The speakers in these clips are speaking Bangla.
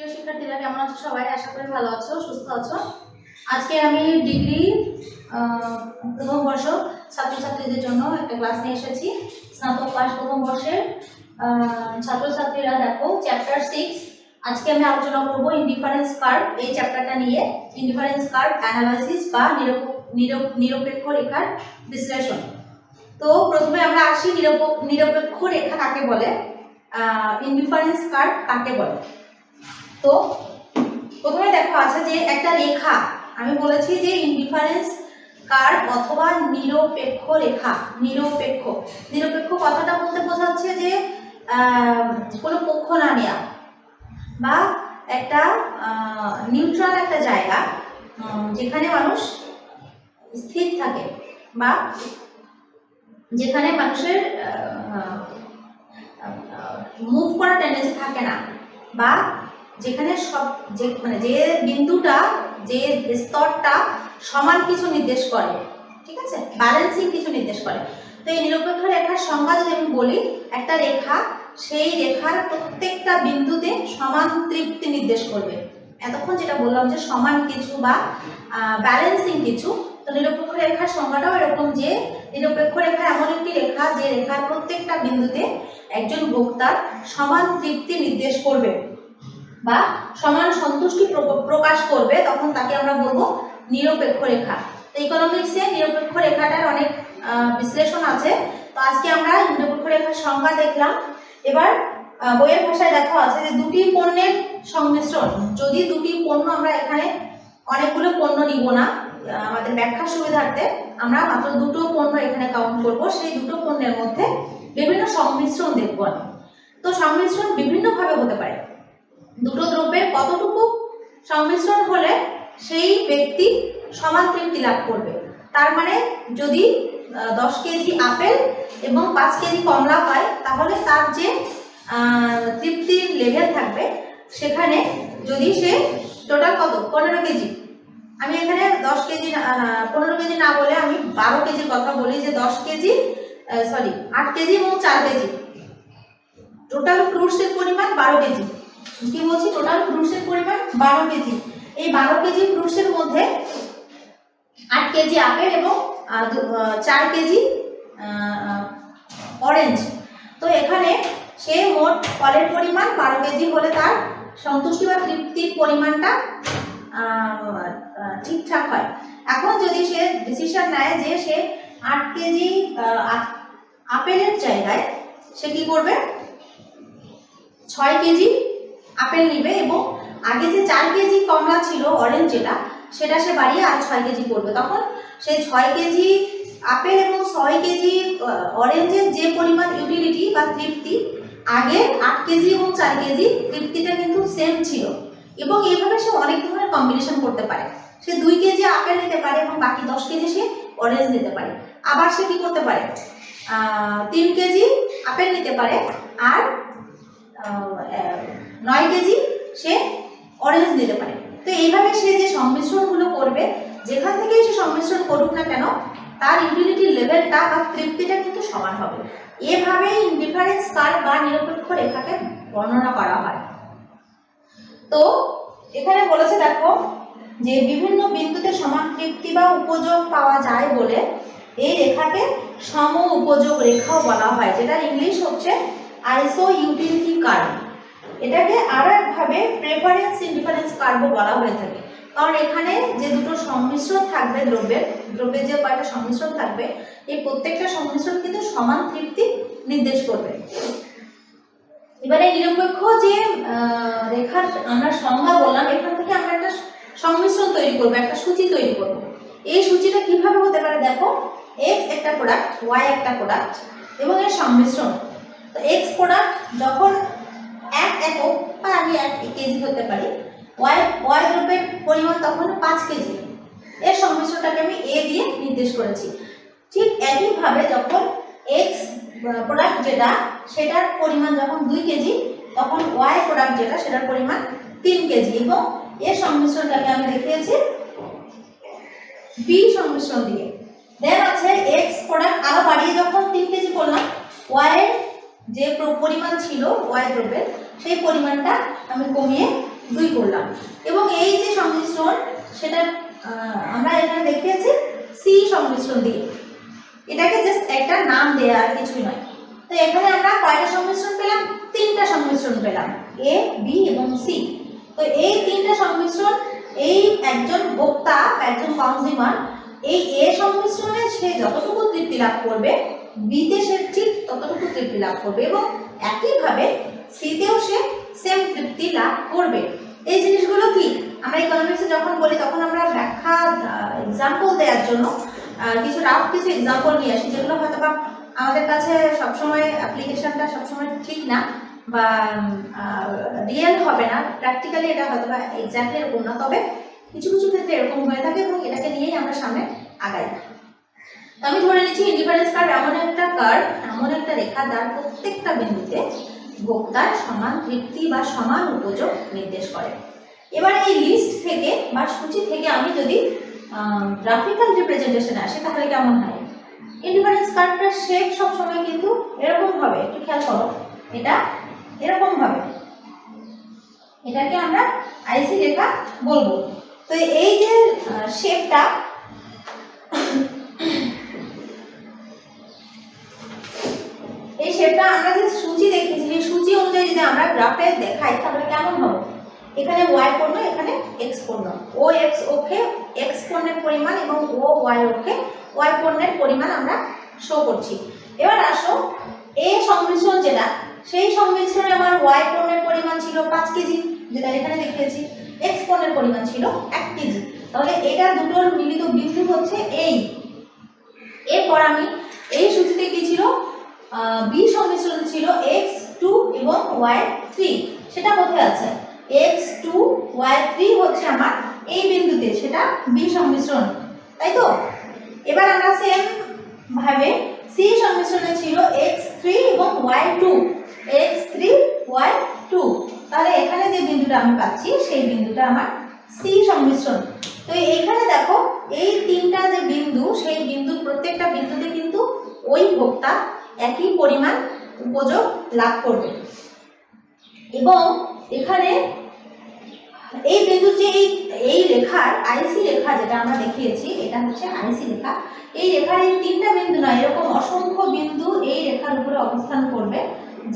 প্রিয় শিক্ষার্থীরা, কেমন আছো সবাই? আশা করি ভালো আছো, সুস্থ আছো। আজকে আমি ডিগ্রি প্রথম বর্ষ ছাত্রছাত্রীদের জন্য একটা ক্লাস নিয়ে এসেছি। স্নাতক পাস প্রথম বর্ষের। ছাত্রছাত্রীরা দেখো চ্যাপ্টার সিক্স আজকে আমি আলোচনা করব ইনডিফারেন্স কার্ভ এই চ্যাপ্টারটা নিয়ে। ইনডিফারেন্স কার্ভ অ্যানালাইসিস বা নিরপ- নিরপ- নিরপেক্ষ রেখার বিশ্লেষণ। তো প্রথমে আমরা আসি নিরপ- নিরপেক্ষ রেখা কাকে বলে? ইনডিফারেন্স কার্ভ কাকে বলে? তো প্রথমে দেখো আছে যে একটা রেখা আমি বলেছি যে ইনডিফারেন্স কার্ভ অথবা নিরপেক্ষ রেখা নিরপেক্ষ। নিরপেক্ষ কথাটা বলতে বোঝাচ্ছে যে কোনো পক্ষ না নেওয়া বা একটা নিউট্রাল একটা জায়গা যেখানে মানুষ স্থির থাকে বা যেখানে মানুষের মুভ করার টেন্ডেন্সি থাকে না বা যেখানে সব, যে মানে যে বিন্দুটা, যে স্তরটা সমান কিছু নির্দেশ করে, ঠিক আছে? ব্যালেন্সিং কিছু নির্দেশ করে। তো এই নিরপেক্ষ রেখার সংজ্ঞা যদি আমি বলি, একটা রেখা সেই রেখার প্রত্যেকটা বিন্দুতে সমান তৃপ্তি নির্দেশ করবে। এতক্ষণ যেটা বললাম যে সমান কিছু বা ব্যালেন্সিং কিছু, তো নিরপেক্ষ রেখার সংজ্ঞাটাও এরকম যে, নিরপেক্ষ রেখা এমন একটি রেখা যে রেখার প্রত্যেকটা বিন্দুতে একজন বক্তার সমান তৃপ্তি নির্দেশ করবে। বা সমান সন্তুষ্টি প্র- প্রকাশ করবে, তখন তাকে আমরা বলব নিরপেক্ষ রেখা তো ইকোনমিক্সে নিরপেক্ষ রেখাটার অনেক বিশ্লেষণ আছে। তো আজকে আমরা নিরপেক্ষ রেখার সংজ্ঞা দেখলাম। এবার বইয়ের ভাষায় দেখা আছে যে দুটি পণ্যের সংমিশ্রণ। যদি দুটি পণ্য আমরা এখানে অনেকগুলো পণ্য নিব না আমাদের ব্যাখ্যা সুবিধার্থে, আমরা মাত্র দুটো পণ্য এখানে কাউন্ট করব। সেই দুটো পণ্যের মধ্যে বিভিন্ন সংমিশ্রণ দেখব তো সংমিশ্রণ বিভিন্নভাবে হতে পারে। দুটো দ্রব্যের কতটুকু সংমিশ্রণ হলে সেই ব্যক্তি সমান তৃপ্তি লাভ করবে? তার মানে যদি দশ কেজি আপেল এবং পাঁচ কেজি কমলা হয় তাহলে তার যে তৃপ্তির লেভেল থাকবে, সেখানে যদি সে টোটাল কত? পনেরো কেজি। আমি এখানে দশ কেজি পনেরো কেজি না বলে আমি বারো কেজির কথা বলি যে দশ কেজি সরি আট কেজি এবং চার কেজি। টোটাল ফ্রুটসের পরিমাণ বারো কেজি। কি বলছি? টোটাল ফ্রুটসের পরিমাণ বারো কেজি এই বারো কেজি ফ্রুটসের মধ্যে আট কেজি আপেল এবং চার কেজি অরেঞ্জ তো এখানে সে মোট ফলের পরিমাণ বারো কেজি হলে তার সন্তুষ্টি বা তৃপ্তির পরিমাণটা ঠিকঠাক হয়। এখন যদি সে ডিসিশন নেয় যে সে আট কেজি আপেলের জায়গায় সে কি করবে? ছয় কেজি আপেল নিবে এবং আগে যে চার কেজি কমলা ছিল অরেঞ্জ যেটা, সেটা সে বাড়িয়ে আর ছয় কেজি করবে। তখন সেই ছয় কেজি আপেল এবং ছয় কেজি অরেঞ্জের যে পরিমাণ ইউটিলিটি বা তৃপ্তি, আগে আট কেজি এবং চার কেজি তৃপ্তিটা কিন্তু সেম ছিল। এবং এইভাবে সে অনেক ধরনের কম্বিনেশন করতে পারে। সে দুই কেজি আপেল নিতে পারে এবং বাকি দশ কেজি সে অরেঞ্জ নিতে পারে। আবার সে কি করতে পারে? তিন কেজি আপেল নিতে পারে। আর নয় কেজি সে অরেঞ্জ দিতে পারে। তো এইভাবে সে যে সংমিশ্রণগুলো করবে, যেখান থেকে সে সংমিশ্রণ করুক না কেন, তার ইউটিলিটি লেভেলটা বা তৃপ্তিটা কিন্তু সমান হবে। এভাবেই ডিফারেন্স কার বা নিরপেক্ষ রেখাকে বর্ণনা করা হয়। তো এখানে বলেছে দেখো যে বিভিন্ন বিন্দুতে সমান তৃপ্তি বা উপযোগ পাওয়া যায় বলে এই রেখাকে সম উপযোগ রেখাও বলা হয় যেটার ইংলিশ হচ্ছে আইসো ইউটিলিটি কার্ভ এটাকে আরও একভাবে প্রেফারেন্স ইনডিফারেন্স কার্ভও বলা হয়ে থাকে। কারণ এখানে যে দুটো সংমিশ্রণ থাকবে দ্রব্যের দ্রব্যের যে কয়টা সংমিশ্রণ থাকবে, এই প্রত্যেকটা সংমিশ্রণ কিন্তু সমান তৃপ্তি নির্দেশ করবে। এবারে নিরপেক্ষ যে রেখার আমরা সংজ্ঞা বললাম, এখান থেকে আমরা একটা সংমিশ্রণ তৈরি করব, একটা সূচি তৈরি করব। এই সূচিটা কীভাবে হতে পারে দেখো এক্স একটা প্রোডাক্ট ওয়াই একটা প্রোডাক্ট এবং এর সংমিশ্রণ তো এক্স প্রোডাক্ট যখন এক একক বা আমি এক কেজি হতে পারি। ওয়াই ওয়াই দ্রব্যের পরিমাণ তখন পাঁচ কেজি। এর সংমিশ্রণটাকে আমি এ দিয়ে নির্দেশ করেছি। ঠিক একইভাবে যখন এক্স প্রোডাক্ট যেটা, সেটার পরিমাণ যখন দুই কেজি, তখন ওয়াই প্রোডাক্ট যেটা, সেটার পরিমাণ তিন কেজি। এবং এর সংমিশ্রণটাকে আমি দেখিয়েছি বি সংমিশ্রণ দিয়ে। দেন আছে এক্স প্রোডাক্ট আরও বাড়িয়ে যখন তিন কেজি করলাম ওয়াই এর যে পরিমাণ ছিল ওয়াই দ্রব্যের সেই পরিমাণটা আমি কমিয়ে দুই করলাম। এবং এই যে সংমিশ্রণ, সেটা আমরা এখানে দেখিয়েছি সি সংমিশ্রণ দিয়ে। এটাকে জাস্ট একটা নাম দেয়া আর কিছুই নয়। তো এখানে আমরা কয়টা সংমিশ্রণ পেলাম? তিনটা সংমিশ্রণ পেলাম। এ বি এবং সি তো এই তিনটা সংমিশ্রণ, এই একজন ভোক্তা বা একজন কনজিউমার এই এ সংমিশ্রণে সে যতটুকু তৃপ্তি লাভ করবে সে ঠিক ততটুকু তৃপ্তি লাভ করবে এবং একইভাবে সিতেও সে সেম তৃপ্তি লাভ করবে। এই জিনিসগুলো কি? আমরা ইকোনমিক্সে যখন বলি, তখন আমরা ব্যাখ্যা এক্সাম্পল দেওয়ার জন্য কিছু রাফ কিছু এক্সাম্পল নিয়ে আসি, যেগুলো হয়তো বা আমাদের কাছে সবসময় অ্যাপ্লিকেশনটা সবসময় ঠিক না বা রিয়েল হবে না। প্র্যাকটিক্যালি এটা হয়তো বা এক্স্যাক্টলি এরকম না, তবে কিছু কিছু ক্ষেত্রে এরকম হয়ে থাকে এবং এটাকে নিয়েই আমরা সামনে আগাই। আমি ধরে নিচ্ছি ইন্ডিফারেন্স কার্ভ এমন একটা কার্ভ এমন একটা রেখা যার প্রত্যেকটা বিন্দুতে ভোক্তার সমান তৃপ্তি বা সমান উপযোগ নির্দেশ করে। এবার এই লিস্ট থেকে বা সূচি থেকে আমি যদি গ্রাফিক্যাল রিপ্রেজেন্টেশনে আসে, তাহলে কেমন হয়? ইন্ডিফারেন্স কার্ভটার শেপ সবসময় কিন্তু এরকম হবে, একটু খেয়াল করো। এটা এরকম হবে। এটাকে আমরা আইসি রেখা বলব। তো এই যে শেপটা সেই সূচি অনুযায়ী যদি আমরা গ্রাফে দেখাই, তাহলে কেমন হবে? এখানে ওয়াই পণ্য এখানে এক্স পণ্য ও এক্স ওকে এক্স পণ্যের পরিমাণ এবং ও ওয়াই ওকে ওয়াই পণ্যের পরিমাণ আমরা শো করছি। এবার আসো এ সংমিশ্রণ যেটা, সেই সংমিশ্রণে আমার ওয়াই পণ্যের পরিমাণ ছিল পাঁচ কেজি। যেটা এখানে দেখিয়েছি এক্স পণ্যের পরিমাণ ছিল এক কেজি। তাহলে এটা দুটোর মিলিত বিন্দু হচ্ছে এই। এরপর আমি এই সূচিতে কি ছিল? বি সংমিশ্রণ ছিল এক্স টু এবং ওয়াই থ্রি সেটা কোথায় আছে? এক্স টু ওয়াই থ্রি হচ্ছে আমার এই বিন্দুতে, সেটা বি সংমিশ্রণ। তাই তো? এবার আমরা সেম ভাবে সি সংমিশ্রণে ছিল এক্স থ্রি এবং y two x three y two তাহলে এখানে যে বিন্দুটা আমি পাচ্ছি, সেই বিন্দুটা আমার সি সংমিশ্রণ। তো এইখানে দেখো, এই তিনটা যে বিন্দু, সেই বিন্দুর প্রত্যেকটা বিন্দুতে কিন্তু ওই ভোক্তা একই পরিমাণ উপযোগ লাভ করবে। এবং এখানে এই বিন্দুর যে এই এই রেখার আইসি রেখা যেটা আমরা দেখিয়েছি, এটা হচ্ছে আইসি রেখা। এই রেখার এই তিনটা বিন্দু নয়, এরকম অসংখ্য বিন্দু এই রেখার উপরে অবস্থান করবে,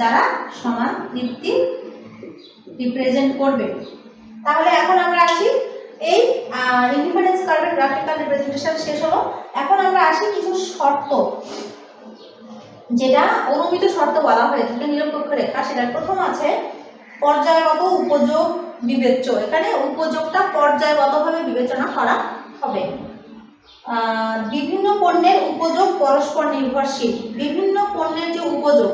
যারা সমান তৃপ্তি রিপ্রেজেন্ট করবে। তাহলে এখন আমরা আসি, এই ইন্ডিপেন্ডেন্স কার্ভের গ্রাফিক্যাল রিপ্রেজেন্টেশন শেষ হলো। এখন আমরা আসি কিছু শর্ত। যেটা অনুমিত শর্ত বলা হয়ে থাকে নিরপেক্ষ রেখা সেটার প্রথম আছে পর্যায়গত উপযোগ বিবেচ্য। এখানে উপযোগটা পর্যায়গতভাবে বিবেচনা করা হবে। বিভিন্ন পণ্যের উপযোগ পরস্পর নির্ভরশীল। বিভিন্ন পণ্যের যে উপযোগ,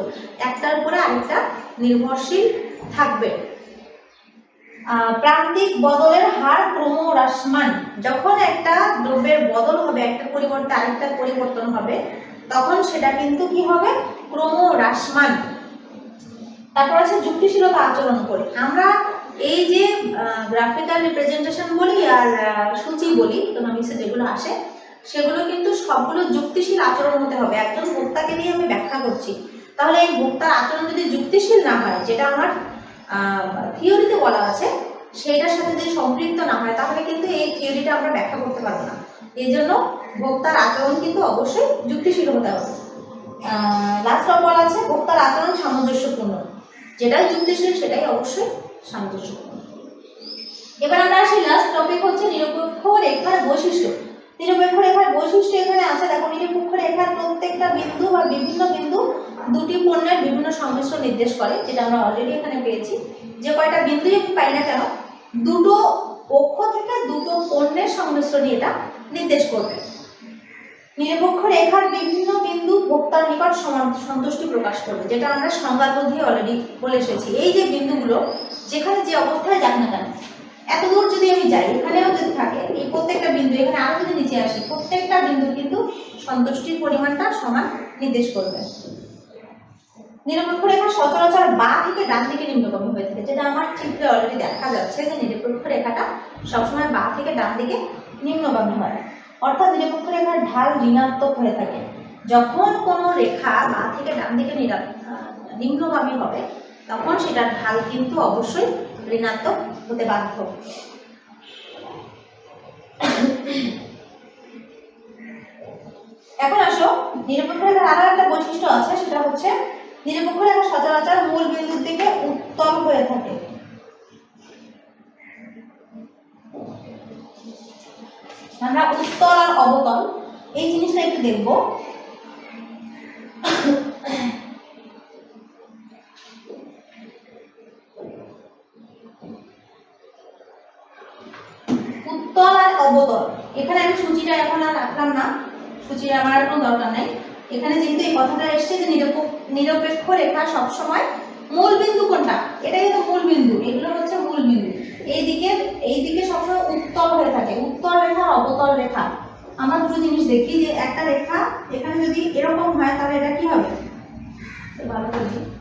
একটার উপরে আরেকটা নির্ভরশীল থাকবে। প্রান্তিক বদলের হার ক্রমহ্রাসমান। যখন একটা দ্রব্যের বদল হবে, একটা পরিবর্তে আরেকটার পরিবর্তন হবে তখন সেটা কিন্তু কি হবে? ক্রমহ্রাসমান। তারপর আছে যুক্তিশীলতা আচরণ করে। আমরা এই যে গ্রাফিক্যাল রিপ্রেজেন্টেশন বলি আর সূচি বলি ইকোনমিক্সে যেগুলো আসে, সেগুলো কিন্তু সবগুলো যুক্তিশীল আচরণ হতে হবে। একজন ভোক্তাকে নিয়ে আমি ব্যাখ্যা করছি। তাহলে এই ভোক্তার আচরণ যদি যুক্তিশীল না হয়, যেটা আমার থিওরিতে বলা আছে, সেইটার সাথে যদি সম্পৃক্ত না হয়, তাহলে কিন্তু এই থিওরিটা আমরা ব্যাখ্যা করতে পারব না। এই জন্য ভোক্তার আচরণ কিন্তু অবশ্যই যুক্তিশীল হতে হবে লাস্ট বলা আছে, ভোক্তার আচরণ সামঞ্জস্যপূর্ণ। যেটাই যুক্তিশীল সেটাই অবশ্যই সামঞ্জস্যপূর্ণ। এবার আমরা আসি লাস্ট টপিক হচ্ছে নিরপেক্ষ রেখার বৈশিষ্ট্য। নিরপেক্ষ রেখার বৈশিষ্ট্য এখানে আছে, দেখো নিরপেক্ষ রেখার প্রত্যেকটা বিন্দু বা বিভিন্ন বিন্দু দুটি পণ্যের বিভিন্ন সংমিশ্রণ নির্দেশ করে, যেটা আমরা অলরেডি এখানে পেয়েছি। যে কয়টা বিন্দুই পাই না কেন, দুটো পক্ষ থেকে দুটো পণ্যের সংমিশ্রণই এটা নির্দেশ করবে। নিরপেক্ষ রেখার বিভিন্ন বিন্দু ভোক্তার নিকট সন্তুষ্টি প্রকাশ করবে, যেটা আমরা সংজ্ঞার মধ্যে অলরেডি বলে এসেছি। এই যে বিন্দুগুলো, যেখানে যে অবস্থায় যাক না কেন, এত দূর যদি আমি যাই, এখানেও যদি থাকে, এই প্রত্যেকটা বিন্দু, এখানে আরও যদি নিচে আসি, প্রত্যেকটা বিন্দু কিন্তু সন্তুষ্টির পরিমাণটা সমান নির্দেশ করবে। নিরপেক্ষ রেখা সচরাচর বা থেকে ডান দিকে নিম্নগামী হয়ে থাকে। যেটা আমার চিত্রে অলরেডি দেখা যাচ্ছে যে নিরপেক্ষ রেখাটা সবসময় বা থেকে ডান দিকে নিম্নগামী হয়। অর্থাৎ নিরপেক্ষ রেখার ঢাল ঋণাত্মক হয়ে থাকে। যখন কোনো রেখা বা থেকে ডান দিকে নিম্নগামী হবে, তখন সেটার ঢাল কিন্তু অবশ্যই ঋণাত্মক হতে বাধ্য। এখন আসো নিরপেক্ষ রেখার আরও একটা বৈশিষ্ট্য আছে, সেটা হচ্ছে নিরপেক্ষ রেখা সচরাচর মূল বিন্দুর দিকে উত্তল হয়ে থাকে। আমরা উত্তল আর অবতল, এই জিনিসটা একটু দেখব। উত্তল আর অবতল। এখানে আমি সূচিটা এখন আর রাখলাম না। সূচির আমার কোনো দরকার নাই। এখানে যেহেতু এই কথাটা এসছে যে নিরপেক্ষ রেখা সবসময় মূল বিন্দু কোনটা? এটাই হচ্ছে মূল বিন্দু, এগুলো হচ্ছে মূল বিন্দু। এই দিকে এই দিকে সবসময় উত্তল হয়ে থাকে উত্তল রেখা, অবতল রেখা। আমরা দুটো জিনিস দেখি যে একটা রেখা এখানে যদি এরকম হয় তাহলে এটা কি হবে? ভালো করে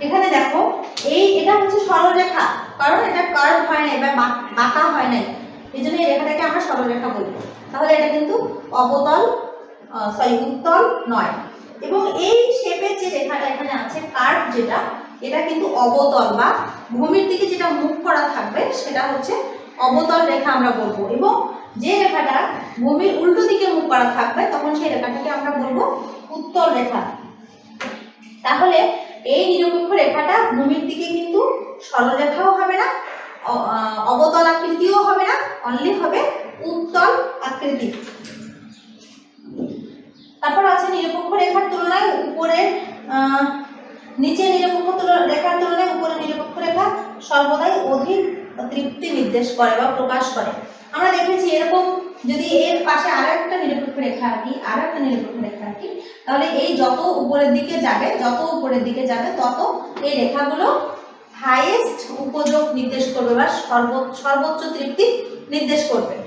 এখানে দেখো, এই এটা হচ্ছে সরলরেখা। কারণ এটা কার্ভ হয় নাই বা বাঁক- হয় নাই। এই জন্য এই রেখাটাকে আমরা সরলরেখা বলব তাহলে এটা কিন্তু অবতল সরি উত্তল নয়। এবং এই শেপের যে রেখাটা এখানে আছে কার্ভ যেটা, এটা কিন্তু অবতল বা ভূমির দিকে যেটা মুখ করা থাকবে, সেটা হচ্ছে অবতল রেখা আমরা বলব। এবং যে রেখাটা ভূমির উল্টো দিকে মুখ করা থাকবে, তখন সেই রেখাটাকে আমরা বলব উত্তল রেখা। তাহলে এই নিরপেক্ষ রেখাটা ভূমির দিকে কিন্তু সরলরেখাও হবে না অবতল আকৃতিও হবে না অনলি হবে উত্তল আকৃতি। তারপর আছে নিরপেক্ষ রেখার তুলনায় উপরের নিচে নিরপেক্ষ রেখার তুলনায় উপরে নিরপেক্ষ রেখা সর্বদাই অধিক তৃপ্তি নির্দেশ করে বা প্রকাশ করে। আমরা দেখেছি এরকম যদি এর পাশে আরও একটা নিরপেক্ষ রেখা আঁকি, আরও একটা নিরপেক্ষ রেখা আঁকি, তাহলে এই যত উপরের দিকে যাবে, যত উপরের দিকে যাবে, তত এই রেখাগুলো হাইয়েস্ট উপযোগ নির্দেশ করবে বা সর্ব- সর্বোচ্চ তৃপ্তি নির্দেশ করবে।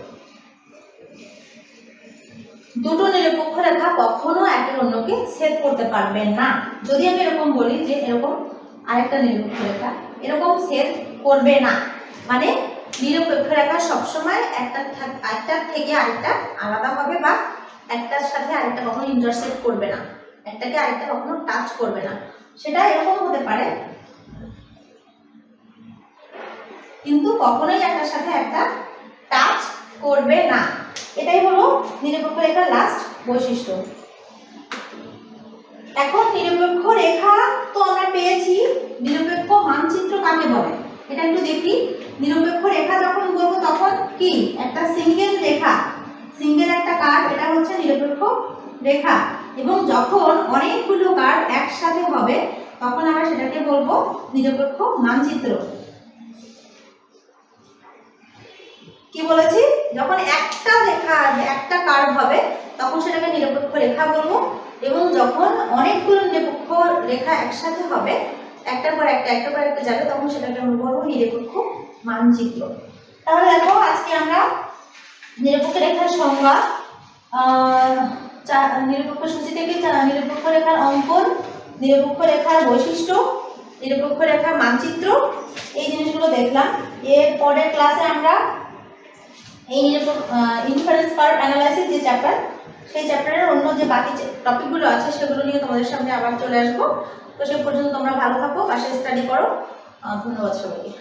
দুটো নিরপেক্ষ রেখা কখনো একের অন্যকে ছেদ করতে পারবে না। যদি আমি এরকম বলি যে এরকম আরেকটা নিরপেক্ষ রেখা, এরকম ছেদ করবে না। মানে নিরপেক্ষ রেখা সবসময় একটা একটার থেকে আরেকটা আলাদা হবে বা একটার সাথে আরেকটা কখনো ইন্টারসেক্ট করবে না। একটাকে আরেকটা কখনো টাচ করবে না। সেটা এরকম হতে পারে। কিন্তু কখনোই একটার সাথে একটা টাচ করবে না। এটাই হলো নিরপেক্ষ রেখার লাস্ট বৈশিষ্ট্য। এখন নিরপেক্ষ রেখা তো আমরা পেয়েছি। নিরপেক্ষ মানচিত্র কাকে বলে? এটা একটু দেখি। নিরপেক্ষ রেখা যখন বলব তখন কি? একটা সিঙ্গেল রেখা। সিঙ্গেল একটা কার্ভ এটা হচ্ছে নিরপেক্ষ রেখা। এবং যখন অনেকগুলো কার্ড একসাথে হবে, তখন আমরা সেটাকে বলব নিরপেক্ষ মানচিত্র। কি বলেছি? যখন একটা রেখা, একটা কার্ড হবে, তখন সেটাকে নিরপেক্ষ রেখা বলব। এবং যখন অনেকগুলো নিরপেক্ষ রেখা একসাথে হবে, একটার পর একটা, একটার পর একটা যাবে, তখন সেটাকে আমরা বলব নিরপেক্ষ মানচিত্র। তাহলে দেখো, আজকে আমরা নিরপেক্ষ রেখার সংজ্ঞা নিরপেক্ষ সূচি থেকে নিরপেক্ষ রেখার অঙ্কন, নিরপেক্ষ রেখার বৈশিষ্ট্য, নিরপেক্ষ রেখার মানচিত্র, এই জিনিসগুলো দেখলাম। এর পরের ক্লাসে আমরা এই ইনফারেন্স কার্ভ অ্যানালাইসিস যে চ্যাপ্টার সেই চ্যাপ্টারের অন্য যে বাকি টপিকগুলো আছে, সেগুলো নিয়ে তোমাদের সামনে আবার চলে আসব। তো সে পর্যন্ত তোমরা ভালো থাকো বাসায় স্টাডি করো। ধন্যবাদ সবাইকে।